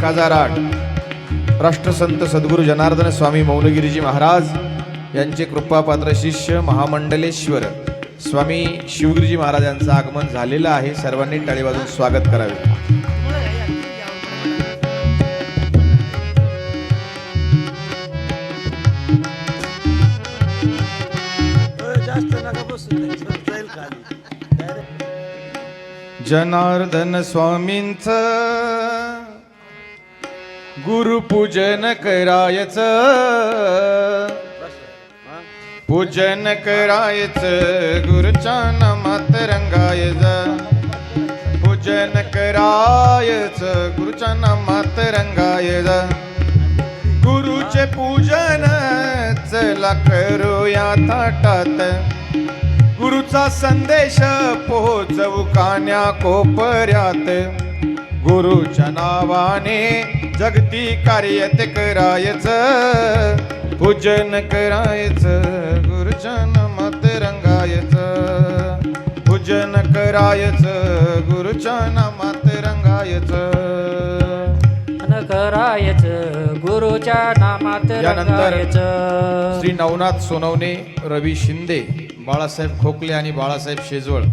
एक हजार आठ. राष्ट्रसंत सद्गुरू जनार्दन स्वामी मौलगिरीजी महाराज यांचे कृपापात्र शिष्य महामंडलेश्वर स्वामी शिवगिरीजी महाराजांचं आगमन झालेलं आहे. सर्वांनी टाळी स्वागत करावे. जनार्दन स्वामींचं गुरुपूजन करायच. पूजन करायच गुरुच्या नामात रंगायच. पूजन करायच गुरुच्या नामात रंगायच. गुरुचे पूजन चला करूया थाटात. गुरुचा संदेश पोहोचवू कान्या कोपऱ्यात. गुरुच्या नावाने जगती कार्य ते करायच पूजन करायच गुरुच्या नामात रंगायच. पूजन करायच गुरुच्या नामात रंगायच. करायच गुरुच्या नामात यानंतर रंगायचं. श्री नवनाथ सोनवणे रवी शिंदे बाळासाहेब खोकले आणि बाळासाहेब शेजवळ.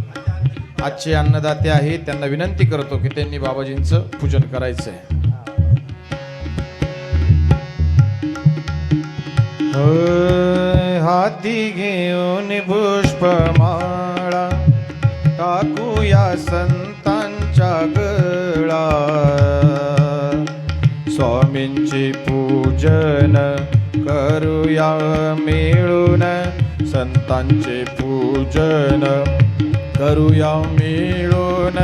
आजचे अन्नदाते आहेत त्यांना विनंती करतो की त्यांनी बाबाजींचं पूजन करायचं आहे हाती घेऊन पुष्पमाळा टाकूया संतांच्या गळा. स्वामींचे पूजन करूया मिळून संतांचे पूजन करूया मिळून.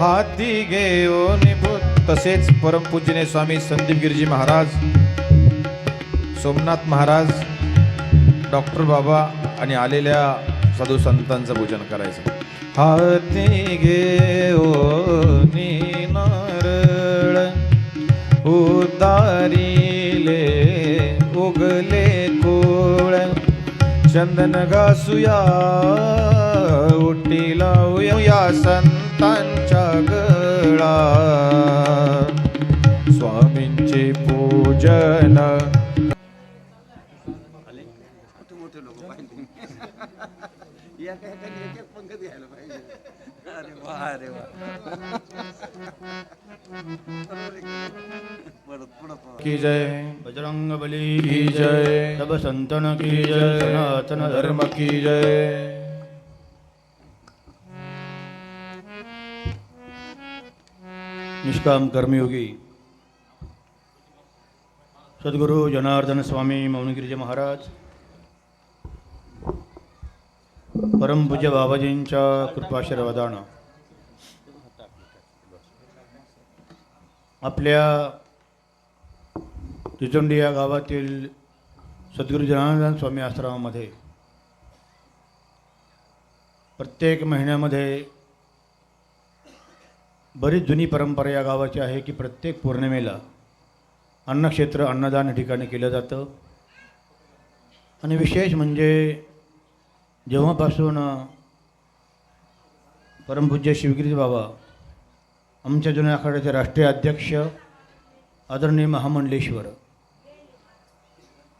हाती घेऊन तसेच परमपूजने स्वामी संदीप गिरजी महाराज. सोमनाथ महाराज डॉक्टर बाबा आणि आलेल्या साधू संतांचं पूजन करायचं. हाती घेऊन नारळ उदारीले उगले कोळ. चंदन घासूया उटी लावूया संतांच्या गळा. स्वामींचे पूजन या काय काय एक एक पंगत घ्यायला पाहिजे. अरे वा अरे वा. परत पुढं पहा. की जय. बजरंग बली की जय. सब संतन की जय. सनातन धर्म धर्म की जय. निष्काम कर्मयोगी. सद्गुरू जनार्दन स्वामी मौनगिरीजी महाराज. परमपूज्य बाबाजींच्या कृपाशीर्वादानं आपल्या तिचोंडी या गावातील सद्गुरू जनार्दन स्वामी आश्रमामध्ये प्रत्येक महिन्यामध्ये बरीच जुनी परंपरा या गावाची आहे की प्रत्येक पौर्णिमेला अन्नक्षेत्र अन्नदान या ठिकाणी केलं जातं. आणि विशेष म्हणजे जेव्हापासून परमपूज्य शिवगिरी बाबा आमच्या जुन्या आखाड्याचे राष्ट्रीय अध्यक्ष आदरणीय महामंडलेश्वर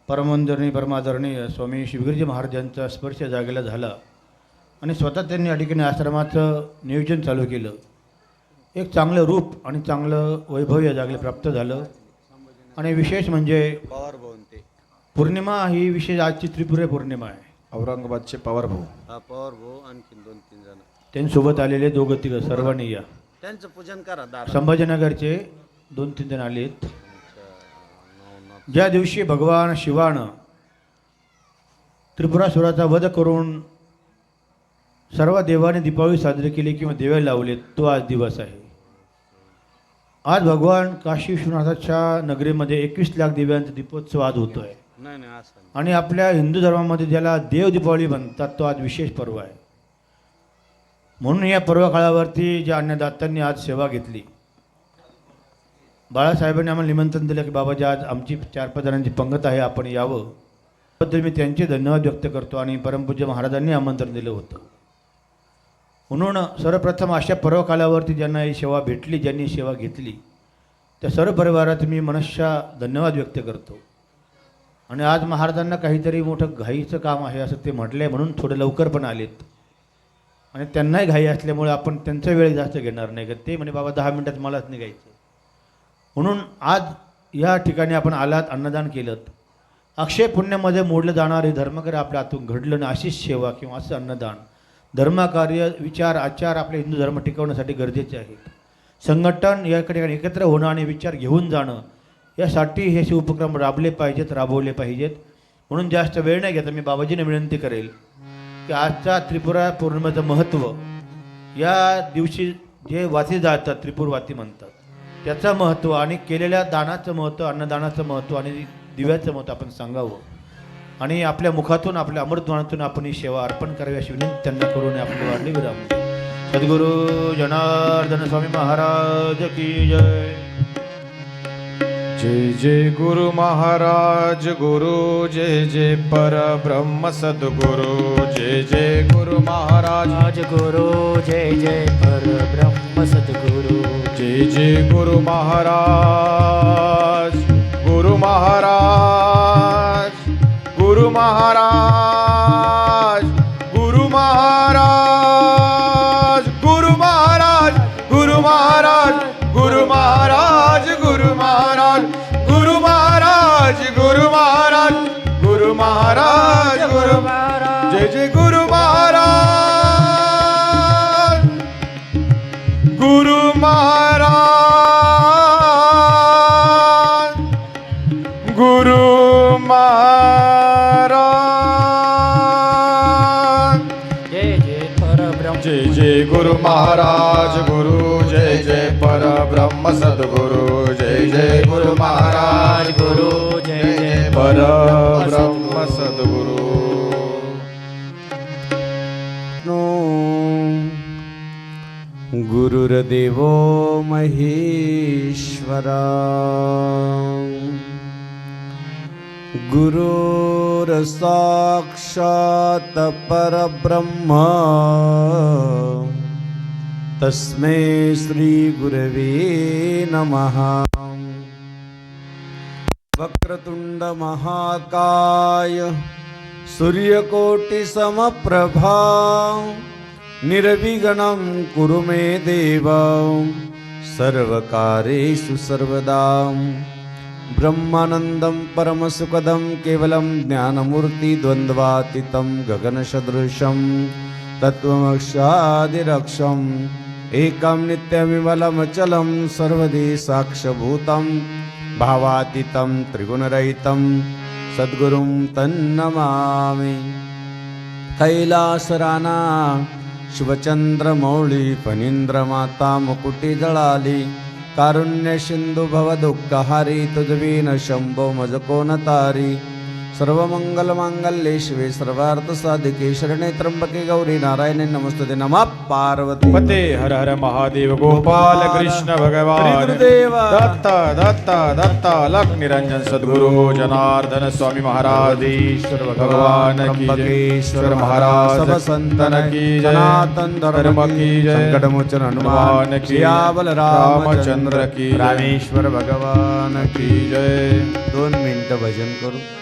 परमवंदरणीय परमादरणीय स्वामी शिवगिरीजी महाराज यांचा स्पर्श जागेला झाला आणि स्वतः त्यांनी या ठिकाणी आश्रमाचं नियोजन चालू केलं. एक चांगलं रूप आणि चांगलं वैभव या जागेला प्राप्त झालं. आणि विशेष म्हणजे पौर्णिमा ही विशेष आजची त्रिपुरा पौर्णिमा आहे. औरंगाबादचे पवार भाऊ. हा पवार भाऊ आणखीन दोन तीन जण. त्यांच्यासोबत आलेले दोघं तिघं सर्वांनी या. त्यांचं पूजन करा दार. संभाजीनगरचे दोन तीन जण आलेत. ज्या दिवशी भगवान शिवानं त्रिपुरासुराचा वध करून सर्व देवाने दीपावली साजरी केली किंवा देवे लावले तो आज दिवस आहे. आज भगवान काशी विश्वनाथाच्या नगरीमध्ये एकवीस लाख दिव्यांचा दीपोत्सव आज होतो आहे नाही नाही असं आणि आपल्या हिंदू धर्मामध्ये ज्याला देव दीपावली म्हणतात तो आज विशेष पर्व आहे. म्हणून या पर्व काळावरती ज्या अन्नदात्यांनी आज सेवा घेतली. बाळासाहेबांनी आम्हाला निमंत्रण दिलं की बाबाजी आज आमची चार पाच जणांची पंगत आहे आपण यावं. बद्दल मी त्यांचे धन्यवाद व्यक्त करतो आणि परमपूज्य महाराजांनी आमंत्रण दिलं होतं. म्हणून सर्वप्रथम अशा पर्व काळावरती ज्यांना ही सेवा भेटली ज्यांनी सेवा घेतली त्या सर्व परिवारात मी मनस्या धन्यवाद व्यक्त करतो. आणि आज महाराजांना काहीतरी मोठं घाईचं काम आहे असं ते म्हटलं आहे म्हणून थोडे लवकर पण आलेत. आणि त्यांनाही घाई असल्यामुळे आपण त्यांचा वेळ जास्त घेणार नाही का? ते म्हणे बाबा दहा मिनटात मलाच निघायचं म्हणून आज या ठिकाणी आपण आलात अन्नदान केलं अक्षय पुण्यामध्ये मोडलं जाणारे धर्मकार्य आपल्या हातून घडलं ना अशीच सेवा किंवा असं अन्नदान. धर्मकार्य विचार आचार आपले हिंदू धर्म टिकवण्यासाठी गरजेचे आहेत. संघटन या ठिकाणी एकत्र होणं आणि विचार घेऊन जाणं यासाठी हे असे उपक्रम राबले पाहिजेत राबवले पाहिजेत. म्हणून जास्त वेळ नाही घेता मी बाबाजीने विनंती करेल की आजचा त्रिपुरा पौर्णिमेचं महत्त्व या दिवशी जे वाती जातात त्रिपुरवाती म्हणतात त्याचं महत्त्व आणि केलेल्या दानाचं महत्त्व अन्नदानाचं महत्त्व आणि दिव्याचं महत्त्व आपण सांगावं. आणि आपल्या मुखातून आपल्या अमृतवाणातून आपण ही सेवा अर्पण करावी अशी विनंती त्यांना करून आपली वाढली विराम. सद्गुरू जनार्दन स्वामी महाराज की जय. जय जय गुरु महाराज गुरु जय जय पर ब्रह्म सद्गुरु जय जय गुरु महाराज। राज गुरु जय जय पर ब्रह्म सद्गुरु। जय जय गुरु महाराज गुरु महाराज गुरु महाराज। જય જય ગુરુ મહારાજ. ગુરુ મહારાજ. ગુરુ મહારાજ. જય જય પરબ્રહ્મ. જય જય ગુરુ મહારાજ. ગુરુ જય જય પરબ્રહ્મ. સદગુરુ જય જય ગુરુ મહારાજ. ગુરુ જય જય પર गुरुर्देवो महेश्वरा। गुरुर्साक्षात् परब्रह्म। तस्मै श्रीगुरवे नमः। वक्रतुण्डमहाकाय सूर्यकोटिसमप्रभा निर्विघ्नं कुरु मे देव। सर्वकारेषु सर्वदा। ब्रह्मानन्दं परमसुखदं केवलं ज्ञानमूर्तिद्वन्द्वातीतं गगनसदृशं। तत्त्वमक्षादिरक्षम् एकं नित्यमिमलमचलं सर्वदे साक्षभूतं। भावातीतं त्रिगुणरहितं सद्गुरुं तन्नमामि। कैलासराना शुभचंद्र मौळी फणींद्र माता मुकुटी जळाली कारुण्य शिंदु भव दुःख सिन्धुभवदुःखहारी तुजवीन शंभो शम्भो मजकोनतारी. शंभो मज कोण तारी सर्वमंगल मांगल्ये शिवे सर्वार्थ साधिके शरणे त्र्यंबके गौरी नारायणे नमस्तुते नमः पार्वती। पते हर हर महादेव गोपाल कृष्ण भगवान। त्रिगुरुदेव. दत्त दत्त दत्त लख निरंजन सद्गुरु जनार्दन स्वामी महाराज। ईश्वर भगवान की जय। महाराज सब संतन की जय सनातन धर्म की जय। संकटमोचन हनुमान की जय. रामचंद्र रामचंद्र की. रामेश्वर भगवान की की जय। दोन मिनिटं भजन करू।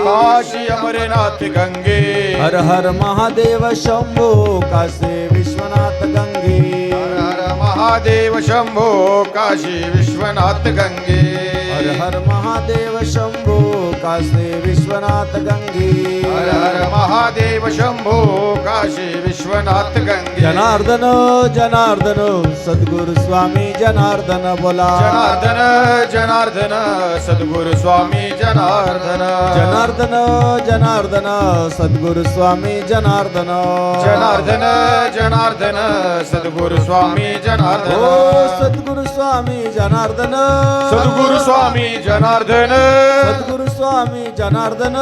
काशी अमरनाथ गंगे। हर हर महादेव शंभो काशी विश्वनाथ गंगे। हर हर महादेव शंभो काशी विश्वनाथ गंगे। हर हर महादेव शंभो काशी विश्वनाथ गंगी। हर हर महादेव शंभो काशी विश्वनाथ गंगे। जनार्दन जनार्दन सद्गुरु स्वामी जनार्दन बोला। जनार्दन जनार्दन सद्गुरु स्वामी जनार्दन। जनार्दन जनार्दन सद्गुरु स्वामी जनार्दन। जनार्दन जनार्दन सद्गुरु स्वामी जनार्दन। सद्गुरु स्वामी जनार्दन। सद्गुरु स्वामी जनार्दन। सद्गुरु स्वामी जनार्दन।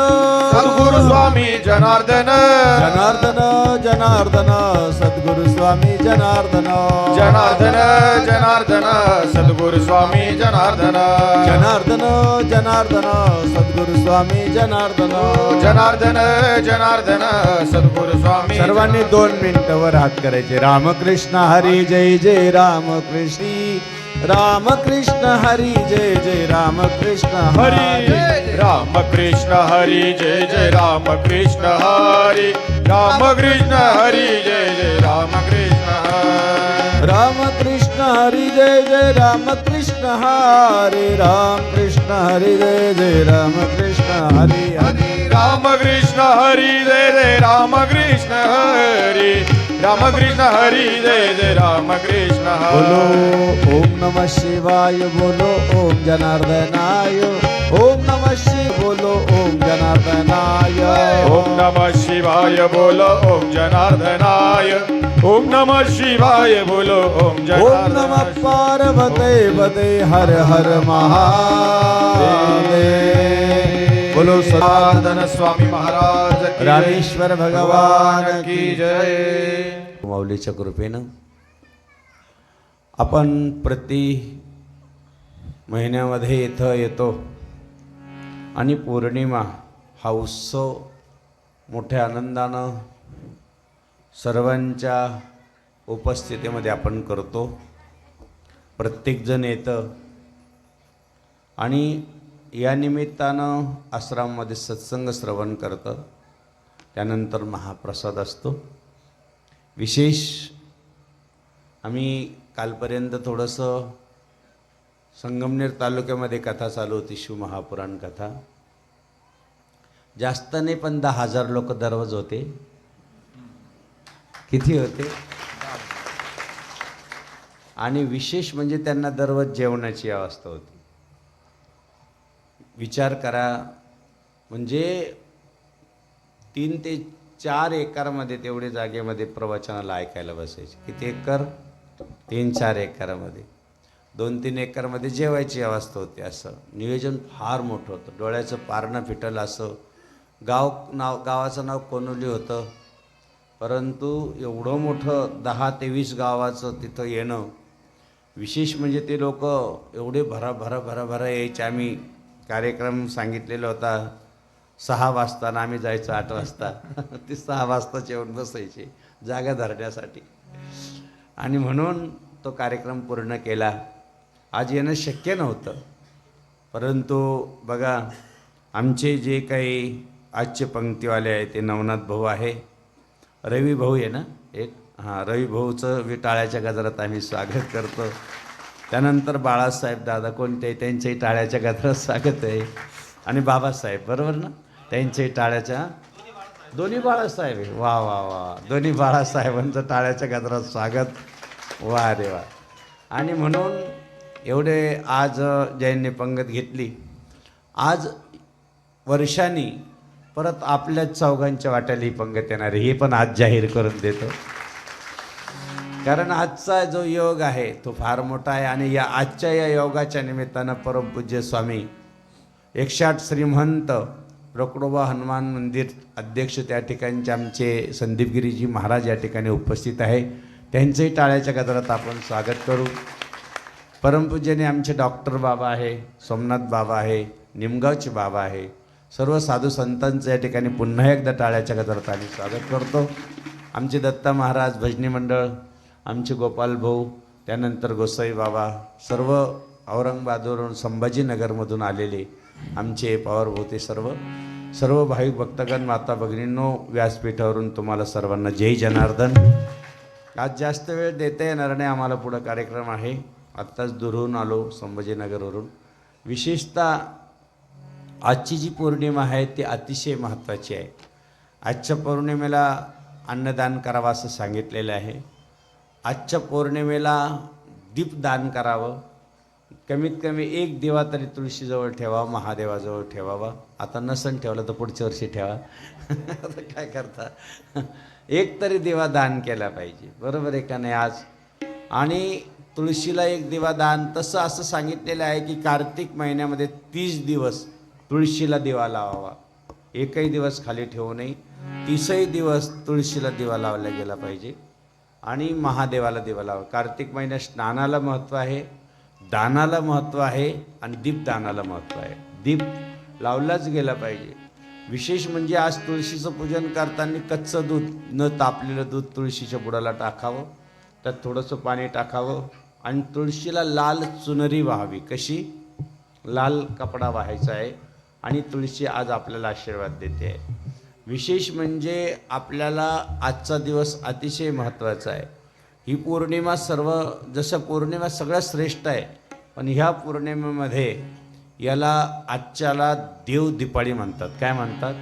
सद्गुरु स्वामी जनार्दन। जनार्दन जनार्दन सद्गुरु स्वामी जनार्दन। जनार्दन जनार्दन सद्गुरु स्वामी जनार्दन। जनार्दन जनार्दन सद्गुरु स्वामी जनार्दन। जनार्दन जनार्दन सद्गुरु स्वामी सर्वांनी दोन मिनिटावर हात करायचे. रामकृष्ण हरी जय जय रामकृष्ण. रामकृष्ण हरी जय जय रामकृष्ण हरी। राम कृष्ण हरी जय जय राम कृष्ण हरी। राम कृष्ण हरी जय जय राम कृष्ण हरी। रामकृष्ण हरी जय जय रामकृष्ण हरे। रामकृष्ण हरी जय जय रामकृष्ण हरी। हरी। राम कृष्ण हरी जय जय राम कृष्ण हरी। राम कृष्ण हरी जय जय राम कृष्ण बोलो ओम नमः शिवाय बोलो ओम जनार्दनाय। ओम नमः शिव बोलो ओम जनार्दनाय। ओम नमः शिवाय बोलो ओम जनार्दनाय। ओम नमः शिवाय बोलो ओम ओम नमः पार्वते पते हर हर महादेव। जनार्दन स्वामी महाराज. रामेश्वर भगवान की जय. माऊलीच्या कृपेनं आपण प्रति महिन्यामध्ये इथं येतो आणि पौर्णिमा हा उत्सव मोठ्या आनंदानं सर्वांच्या उपस्थितीमध्ये आपण करतो. प्रत्येकजण येतं आणि या निमित्तानं आश्रमामध्ये सत्संग श्रवण करतं. त्यानंतर महाप्रसाद असतो. विशेष आम्ही कालपर्यंत थोडंसं संगमनेर तालुक्यामध्ये कथा चालू होती शिवमहापुराण कथा. जास्त नाही पण दहा हजार लोक दररोज होते. किती होते? आणि विशेष म्हणजे त्यांना दररोज जेवणाची अवस्था होती. विचार करा. म्हणजे तीन ते चार एकरमध्ये तेवढे जागेमध्ये प्रवचनाला ऐकायला बसायचे. किती एकर? तीन चार एकरामध्ये. दोन तीन एकरमध्ये जेवायची अवस्था होती असं. नियोजन फार मोठं होतं. डोळ्याचं पारणं फिटलं असं. गाव नाव गावाचं नाव कोनोली होतं. परंतु एवढं मोठं दहा ते वीस गावाचं तिथं येणं विशेष म्हणजे ते लोक एवढे भरा भरा भरा भरा यायचे आम्ही. कार्यक्रम सांगितलेला होता. सहा वाजता आम्ही जायचो आठ वाजता. ते सहा वाजताच येऊन बसायचे जागा धरण्यासाठी. आणि म्हणून तो कार्यक्रम पूर्ण केला. आज येणं शक्य नव्हतं. परंतु बघा आमचे जे काही आजचे पंक्तीवाले आहे ते नवनाथ भाऊ आहे. रवी भाऊ आहे ना एक? हां रवी भाऊचं विटाळ्याच्या गजरात आम्ही स्वागत करतो. त्यानंतर बाळासाहेब दादा कोणते त्यांच्याही टाळ्याच्या गजरात स्वागत आहे. आणि बाबासाहेब बरोबर ना? त्यांच्याही टाळ्याच्या दोन्ही बाळासाहेब आहे. वा वा वा. दोन्ही बाळासाहेबांचं टाळ्याच्या गजरात स्वागत. वा रे वा. आणि म्हणून एवढे आज ज्यांनी पंगत घेतली. आज वर्षांनी परत आपल्याच चौघांच्या वाट्याला ही पंगत येणार आहे. हे पण आज जाहीर करून देतो. कारण आजचा जो योग आहे तो फार मोठा आहे. आणि या आजच्या या योगाच्या निमित्तानं परमपूज्य स्वामी एकशे श्रीमंत रोकडोबा हनुमान मंदिर अध्यक्ष त्या ठिकाणचे आमचे संदीपगिरीजी महाराज या ठिकाणी उपस्थित आहे. त्यांचंही टाळ्याच्या गजरात आपण स्वागत करू. परमपूज्याने आमचे डॉक्टर बाबा आहे सोमनाथ बाबा आहे निमगावचे बाबा आहे. सर्व साधू संतांचं या ठिकाणी पुन्हा एकदा टाळ्याच्या गजरात आम्ही स्वागत करतो. आमचे दत्ता महाराज भजनी मंडळ आमचे गोपाल भाऊ त्यानंतर गोसाई बाबा सर्व औरंगाबादवरून संभाजीनगरमधून आलेले आमचे पवार ते सर्व. सर्व भाविक भक्तगण माता भगिनींनो व्यासपीठावरून तुम्हाला सर्वांना जय जनार्दन. आज जास्त वेळ देता येणार नाही आम्हाला पुढं कार्यक्रम आहे. आत्ताच दुरून आलो संभाजीनगरवरून. विशेषतः आजची जी पौर्णिमा आहे ती अतिशय महत्त्वाची आहे. आजच्या पौर्णिमेला अन्नदान करावं असं सांगितलेलं आहे. आजच्या पौर्णिमेला दीपदान करावं. कमीत कमी एक दिवा तरी तुळशीजवळ ठेवा महादेवाजवळ ठेवावा आता नसन ठेवलं तर पुढच्या वर्षी ठेवा. आता काय करता? एक तरी दिवा दान केला पाहिजे. बरोबर आहे का नाही आज? आणि तुळशीला एक दिवा दान तसं असं सांगितलेलं आहे की कार्तिक महिन्यामध्ये तीस दिवस तुळशीला दिवा लावावा. एकही दिवस खाली ठेवू नये. तीसही दिवस तुळशीला दिवा लावला गेला पाहिजे. आणि महादेवाला दिवा लावा. कार्तिक महिन्यात स्नानाला महत्त्व आहे दानाला महत्त्व आहे आणि दीपदानाला महत्त्व आहे. दीप लावलाच गेला पाहिजे. विशेष म्हणजे आज तुळशीचं पूजन करताना कच्चं दूध न तापलेलं दूध तुळशीच्या बुडाला टाकावं त्यात थोडंसं पाणी टाकावं आणि तुळशीला लाल चुनरी व्हावी. कशी? लाल कपडा व्हायचा आहे आणि तुळशी आज आपल्याला आशीर्वाद देते. आहे विशेष म्हणजे आपल्याला आजचा दिवस अतिशय महत्त्वाचा आहे. ही पौर्णिमा सर्व जसं पौर्णिमा सगळ्यात श्रेष्ठ आहे पण ह्या पौर्णिमेमध्ये याला आजच्याला देव दिपाळी म्हणतात. काय म्हणतात?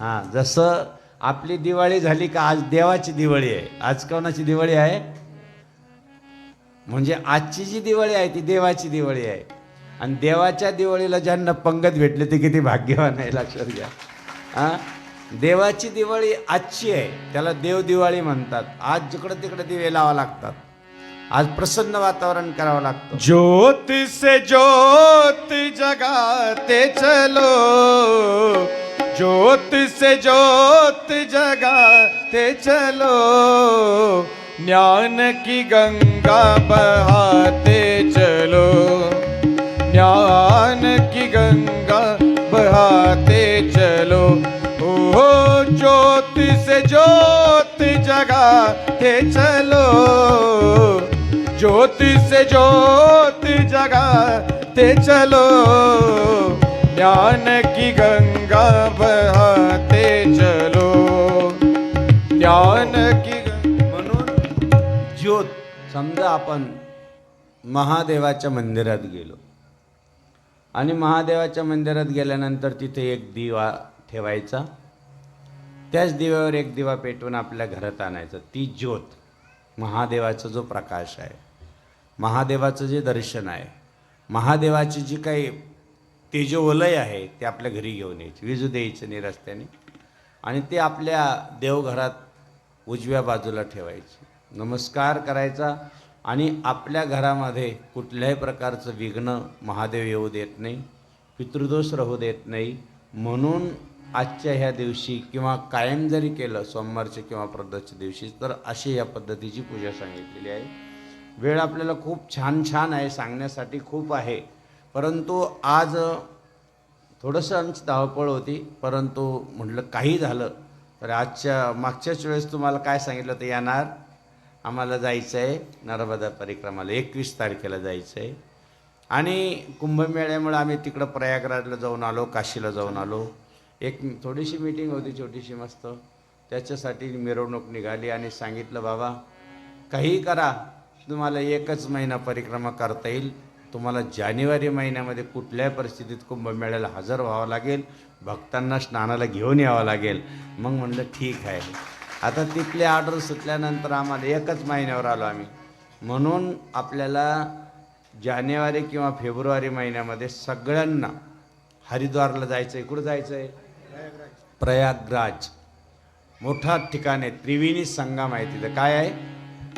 हां जसं आपली दिवाळी झाली का आज देवाची दिवाळी आहे. आज कोणाची दिवाळी आहे? म्हणजे आजची जी दिवाळी आहे ती देवाची दिवाळी आहे. आणि देवाच्या दिवाळीला ज्यांना पंगत भेटले ते किती भाग्यवान आहे लक्षात घ्या. हां? देवाची दिवाळी आजची आहे. त्याला देव दिवाळी म्हणतात. आज जिकडं तिकडं दिवे लावा लागतात. आज प्रसन्न वातावरण करावं लागतं. ज्योत से ज्योत जगाते चलो. ज्योत से ज्योत जगाते चलो. ज्ञान की गंगा बहाते चलो. ज्ञान की गंगा बहाते चलो. हो ज्योति से जगा जगाते चलो। ज्योति से ज्योति जगाते चलो। ज्ञान की गंगा बहाते चलो। ज्ञान की गंगा म्हणून ज्योत समजा आपण महादेवाच्या मंदिरात गेलो. आणि महादेवाच्या मंदिरात गेल्यानंतर तिथे एक दिवा ठेवायचा. त्याच दिव्यावर एक दिवा पेटवून आपल्या घरात आणायचं. ती ज्योत महादेवाचा जो प्रकाश आहे महादेवाचं जे दर्शन आहे महादेवाची जी काही तेजोवलय आहे ते आपल्या घरी घेऊन यायची. विजू द्यायचं नाही रस्त्याने आणि ते आपल्या देवघरात उजव्या बाजूला ठेवायची. नमस्कार करायचा आणि आपल्या घरामध्ये कुठल्याही प्रकारचं विघ्न महादेव येऊ देत नाही पितृदोष राहू देत नाही. म्हणून आजच्या ह्या दिवशी किंवा कायम जरी केलं सोमवारच्या किंवा प्रदोषच्या दिवशी तर अशी या पद्धतीची पूजा सांगितलेली आहे. वेळ आपल्याला खूप छान छान आहे सांगण्यासाठी खूप आहे. परंतु आज थोडंसं आमची धावपळ होती परंतु म्हटलं काही झालं तर आजच्या मागच्याच वेळेस तुम्हाला काय सांगितलं तर येणार आम्हाला जायचं आहे नर्मदा परिक्रमाला एकवीस तारखेला जायचं आहे आणि कुंभमेळ्यामुळे आम्ही तिकडं प्रयागराजला जाऊन आलो काशीला जाऊन आलो. एक थोडीशी मीटिंग होती छोटीशी मस्त. त्याच्यासाठी मिरवणूक निघाली आणि सांगितलं बाबा काही करा. तुम्हाला एकच महिना परिक्रमा करता येईल. तुम्हाला जानेवारी महिन्यामध्ये कुठल्याही परिस्थितीत कुंभमेळ्याला हजर व्हावं लागेल. भक्तांना स्नानाला घेऊन यावं लागेल. मग म्हणलं ठीक आहे. आता तिथले ऑर्डर सुटल्यानंतर आम्हाला एकच महिन्यावर आलो आम्ही. म्हणून आपल्याला जानेवारी किंवा फेब्रुवारी महिन्यामध्ये सगळ्यांना हरिद्वारला जायचं आहे कुठं जायचं आहे प्रयागराज. मोठा ठिकाण आहे त्रिवेणी संगम आहे. तिथं काय आहे?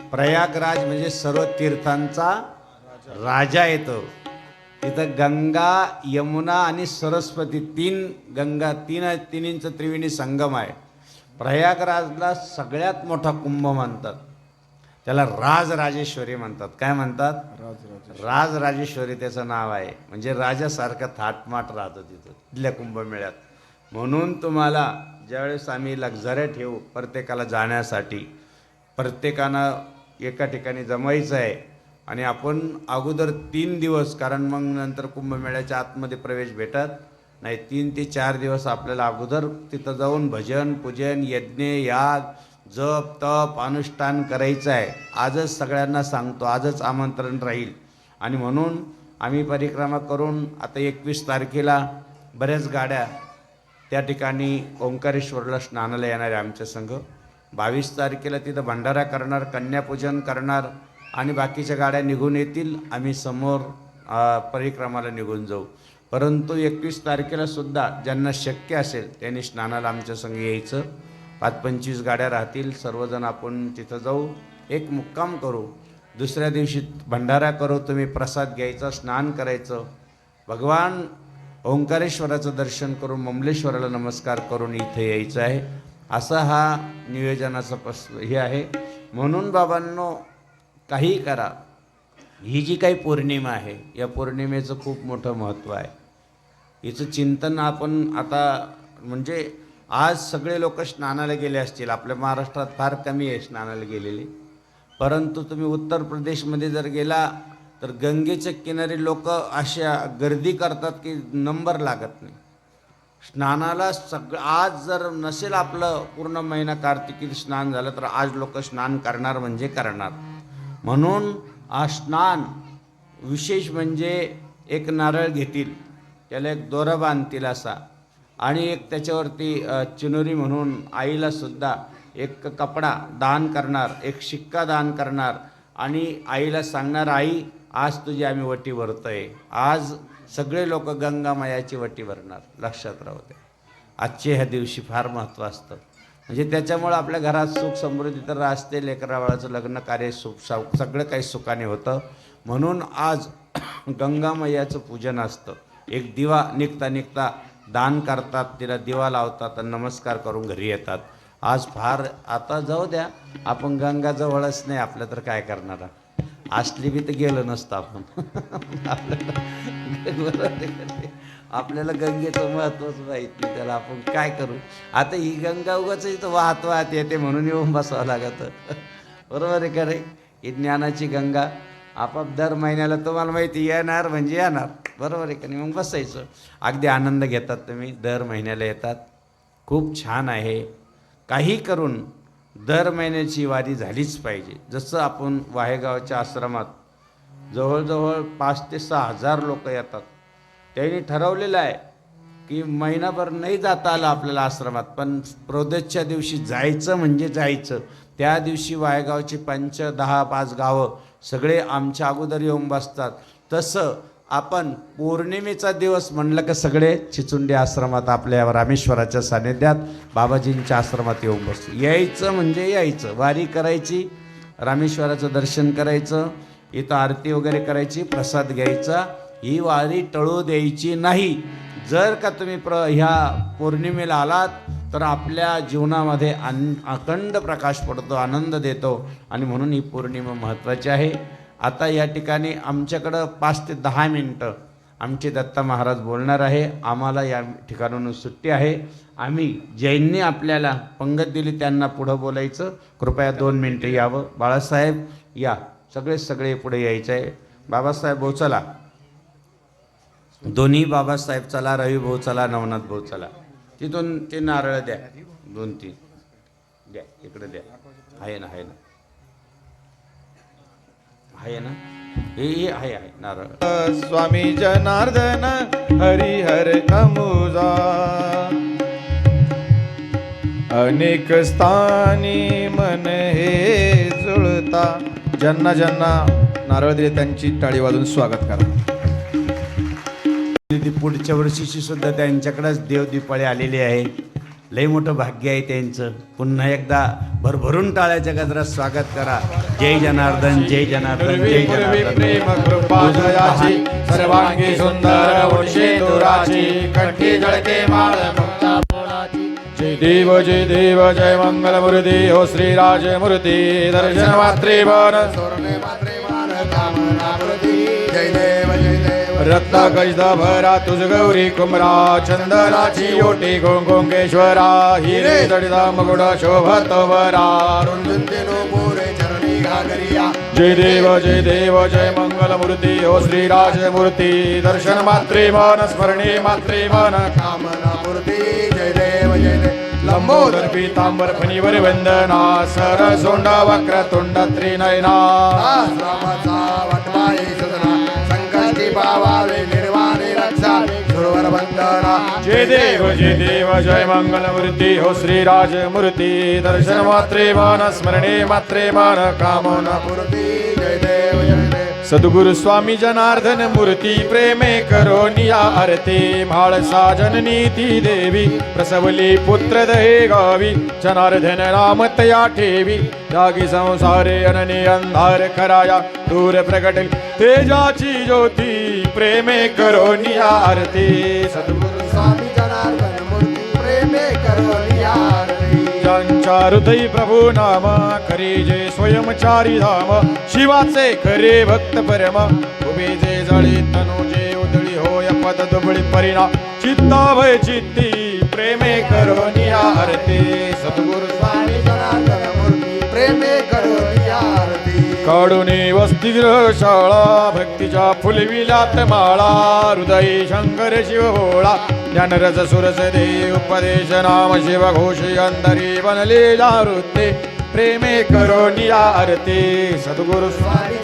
प्रयागराज म्हणजे सर्व तीर्थांचा राजा येतो. तिथं गंगा यमुना आणि सरस्वती तीन गंगा तीन तिन्हींचं त्रिवेणी संगम आहे. प्रयागराजला सगळ्यात मोठा कुंभ म्हणतात. त्याला राजराजेश्वरी म्हणतात. काय म्हणतात? राजराजेश्वरी त्याचं नाव आहे. म्हणजे राजासारखं थाटमाट राहतं तिथं. तिथल्या कुंभमेळ्यात. म्हणून तुम्हाला ज्यावेळेस आम्ही लक्झऱ्या ठेवू प्रत्येकाला जाण्यासाठी प्रत्येकानं एका ठिकाणी जमायचं आहे आणि आपण अगोदर तीन दिवस कारण मग नंतर कुंभमेळ्याच्या आतमध्ये प्रवेश भेटत नाही. तीन ते चार दिवस आपल्याला अगोदर तिथं जाऊन भजन पूजन यज्ञ याग जप तप अनुष्ठान करायचं आहे. आजच सगळ्यांना सांगतो आजच आमंत्रण राहील. आणि म्हणून आम्ही परिक्रमा करून आता एकवीस तारखेला बऱ्याच गाड्या त्या ठिकाणी ओंकारेश्वरला स्नानाला येणारे आमचे आमच्या संघ. बावीस तारखेला तिथं भंडारा करणार कन्यापूजन करणार आणि बाकीच्या गाड्या निघून येतील. आम्ही समोर परिक्रमाला निघून जाऊ. परंतु एकवीस तारखेला सुद्धा ज्यांना शक्य असेल त्यांनी स्नानाला आमच्या संग यायचं. पाच पंचवीस गाड्या राहतील. सर्वजण आपण तिथं जाऊ. एक मुक्काम करू. दुसऱ्या दिवशी भंडारा करू. तुम्ही प्रसाद घ्यायचा स्नान करायचं. भगवान ओंकारेश्वराचं दर्शन करून ममलेश्वराला नमस्कार करून इथे यायचं आहे. असा हा नियोजनाचा पस हे आहे. म्हणून बाबांनो काही करा. ही जी काही पौर्णिमा आहे या पौर्णिमेचं खूप मोठं महत्त्व आहे. हिचं चिंतन आपण आता म्हणजे आज सगळे लोक स्नानाला गेले असतील. आपल्या महाराष्ट्रात फार कमी आहे स्नानाला गेलेले. परंतु तुम्ही उत्तर प्रदेशमध्ये जर गेला तर गंगेच्या किनारी लोक अशा गर्दी करतात की नंबर लागत नाही. स्नानाला सग आज जर नसेल आपलं पूर्ण महिना कार्तिकी स्नान झालं तर आज लोक स्नान करणार म्हणजे करणार. म्हणून स्नान विशेष म्हणजे एक नारळ घेतील त्याला एक दोरा बांधतील असा. आणि एक त्याच्यावरती चिनुरी म्हणून आईला सुद्धा एक कपडा दान करणार एक शिक्का दान करणार. आणि आईला सांगणार आई आज तुझी आम्ही वटी भरतोय. आज सगळे लोक गंगामायाची वटी भरणार. लक्षात राहू दे. आजचे ह्या दिवशी फार महत्त्व असतं. म्हणजे त्याच्यामुळं आपल्या घरात सुख समृद्धी तर असते लेकराबाळाचं लग्न कार्य सुख साव सगळं काही सुखाने होतं. म्हणून आज गंगामयाचं पूजन असतं. एक दिवा निघता निघता दान करतात. तिला दिवा लावतात आणि नमस्कार करून घरी येतात. आज फार आता जाऊ द्या. आपण गंगा जवळच नाही. आपलं तर काय करणार? असली बी तर गेलं नसतं आपण. आपल्याला गंगेचं महत्त्वच माहीत नाही त्याला आपण काय करू? आता ही गंगा उगाच इथं वाहत वाहत येते म्हणून येऊन बसावं लागतं. बरोबर आहे का रे ही ज्ञानाची गंगा आपाप दर महिन्याला तुम्हाला माहिती येणार म्हणजे येणार. बरोबर आहे का नाही? मग बसायचं. अगदी आनंद घेतात तुम्ही दर महिन्याला येतात. खूप छान आहे. काही करून दर महिन्याची वारी झालीच पाहिजे. जसं आपण वाहेगावच्या आश्रमात जवळजवळ पाच ते सहा हजार लोक येतात. त्यांनी ठरवलेलं आहे की महिनाभर नाही जाता आलं आपल्याला आश्रमात पण प्रदोषच्या दिवशी जायचं म्हणजे जायचं. त्या दिवशी वायगावची पंच दहा पाच गावं सगळे आमच्या अगोदर येऊन बसतात. तसं आपण पौर्णिमेचा दिवस म्हणलं का सगळे चिचुंडी आश्रमात आपल्या रामेश्वराच्या सानिध्यात बाबाजींच्या आश्रमात येऊन बसतो. यायचं म्हणजे यायचं. वारी करायची रामेश्वराचं दर्शन करायचं इथं आरती वगैरे करायची प्रसाद घ्यायचा. ही वारी टळू द्यायची नाही. जर का तुम्ही प्र ह्या पौर्णिमेला आलात तर आपल्या जीवनामध्ये अन अखंड प्रकाश पडतो आनंद देतो. आणि म्हणून ही पौर्णिमा महत्त्वाची आहे. आता या ठिकाणी आमच्याकडं पाच ते दहा मिनटं आमचे दत्ता महाराज बोलणार आहे. आम्हाला या ठिकाणाहून सुट्टी आहे. आम्ही जैनने आपल्याला पंगत दिली त्यांना पुढं बोलायचं. कृपया दोन मिनटं यावं. बाळासाहेब या. सगळे सगळे पुढे यायचं आहे. बाबासाहेब भाऊ चला. दोन्ही बाबासाहेब चला. रवी भाऊ चला. नवनाथ भाऊ चला. तिथून ते नारळ द्या. दोन तीन. द्या. इकडे द्या. आहे ना आहे ना. आहे ना? हे हे आहे आहे. नारळ. स्वामी जनार्दन हरिहर अमुजा अनेक स्थानी मन हे जुळता. ज्यांना ज्यांना नारळ दिले त्यांची टाळी वाजून स्वागत करा. ती पुढच्या वर्षीची सुद्धा त्यांच्याकडेच देवदीपाळी आलेली आहे. लय मोठं भाग्य आहे त्यांचं. पुन्हा एकदा भरभरून टाळ्याच्या गजरात स्वागत करा. जय जनार्दन जय जनार्दन जय जनार्दन. प्रेम कृपा जयाची सर्वांगी सुंदर जय देव जय देव जय मंगल मूर्ती हो श्रीराज मूर्ती दर्शन मात्रे रत्न गजद भरा तुझ गौरी कुमरा चंदनाची ओटी गोंगोंगेश्वरा हिरे जडिदा मगुड शोभत वरा जय देव जय देव जय मंगल मूर्ती हो श्रीराज मूर्ती दर्शन मात्रे मन स्मरणे मात्रे मन। कामना मूर्ती जय देव जय देव। लंबोदर पीतांबर फणीवर वंदना। सर सोंड वक्र तोंड त्रिनयना पावावे निर्वाणी रक्षा सुरवर बंधना हे देव जय देव जय मंगल मूर्ती हो श्रीराज मूर्ती दर्शन मात्रे मान स्मरणे मात्रे मान कामना जय जय देव सद्गुरु स्वामी जनार्दन मूर्ती प्रेमे करोनिया आरती। म्हाळसा जननीती देवी प्रसवली पुत्र दहे गावी। जनार्दन राम तया ठेवी। जागी संसारे अनने अंधार कराया दूर प्रगट तेजाची ज्योती प्रेमे करोनिया आरती। सद्गुरु स्वामी जनार्दन मूर्ती प्रेमे करो निया ज्यांच्या हृदयी प्रभू नाम खरे जे स्वयंचारी धाम शिवाचे खरे भक्त परम उभे जे जळे तनु जे उदळी होय पद दुबळी परिणा चित्ता भय चित्ती प्रेमे करोनी हरते सद्गुरु काढूने वसतिगृह शाळा भक्तीच्या फुलविलात माळा हृदयी शंकर शिव भोळा ज्ञानरस सुरस दे उपदेश नाम शिव घोषी अंतरी बनले जावृत्ते प्रेमे करोनी आरती सद्गुरु स्वामी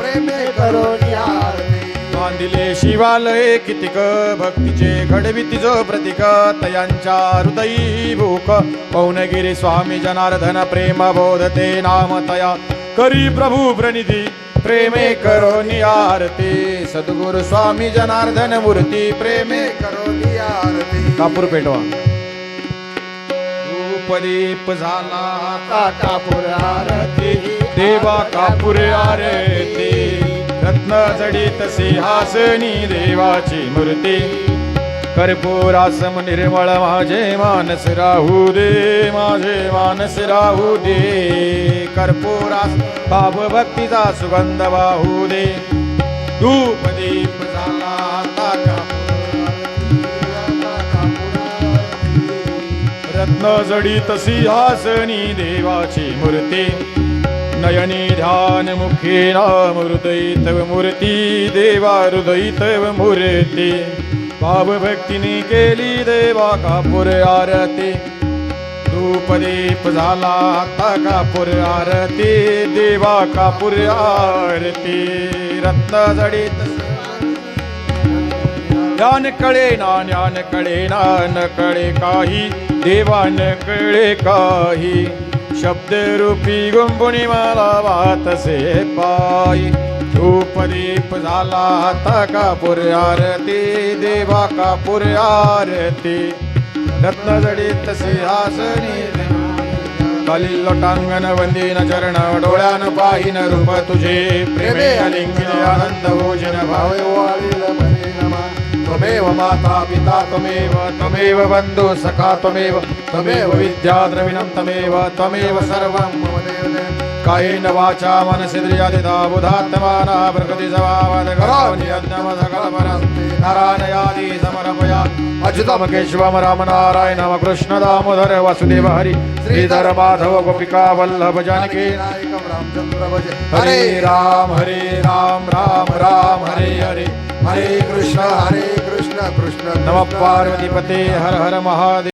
प्रेमे करो आरती. बांधिले शिवालय कितिक भक्तीचे घडवितीच प्रतीक तयांच्या हृदयी भूक पौनगिरी स्वामी जनार्दन प्रेम बोधते नाम तया. करी प्रभू प्रणिधी। प्रेमे करोनी आरती। सद्गुरु स्वामी जनार्दन मूर्ती प्रेमे करोनी आरती। कापूर पेटवा। धूपदीप झाला आता कापूर आरती। देवा कापूर आरती। रत्न जडित सिंहासनी देवाची मूर्ती। कर्पूरासम निर्मळ माझे मानस राहू दे माझे मानस राहू दे. कर्पूरास भाव भक्तीचा सुगंध वाहू दे. धूप दीप झाला आता रत्न तसी सिंहासनी देवाची मूर्ती. नयनी ध्यान मुखे नाम हृदय तव मूर्ती देवा हृदय तव मूर्ती. भाव भक्तीने केली देवा कापूर आरती. धूपदीप झाला आता कापूर आरती. देवा कापूर आरती. रत्न जडित ज्ञान कळे ना ज्ञान कळे ना न कळे काही. देवान कळे काही. शब्द रूपी गुंबुणी मला वातसे पायी. धूपदीप झाला हाता कापूर आरती देवा कापूर आरती. रत्न जडित सिंहासनी खालील लोटांगण वंदीन चरण डोळ्यान पाहिन रूप तुझे. प्रेमे अलिंगिन आनंद भोजन त्वमेव माता पिता त्वमेव त्वमेव बन्धु सखा त्वमेव त्वमेव विद्या द्रविणं त्वमेव त्वमेव सर्वं मम देव. कायेन वाचा मनसिद्रियादिता बुधात्माना प्रकृति स्वभावद करोमि यज्ञम सकलपरस्ते नारायणादि समर्पया अच्युतम केशवम राम नारायण नम कृष्ण दामोदर वासुदेव हरि। श्रीधर माधव गोपिका वल्लभ जानकी। नायकम रामचंद्र भजे हरे राम हरे राम राम राम हरे हरे। हरे कृष्ण। हरे कृष्ण कृष्ण नम कृष्ण। पार्वती पते हर हर महादेव।